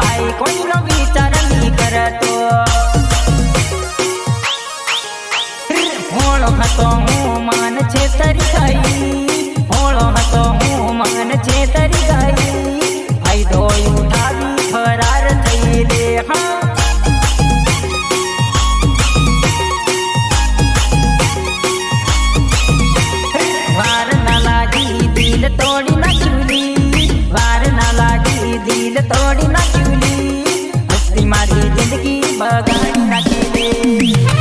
ભાઈ, કોઈનો વિચાર નહીં કરતો. હોળો હતો, હું માન છે તરી ગઈ. હોળો હતો, હું માન છે તરી ગઈ. ભાઈ દોઈ ઉઠાવી ફરાર થઈ રે હા. વાર ના લાગી દિલ તોડી ના ચૂલી વાર ના લાગી દિલ તોડી ના Thank you.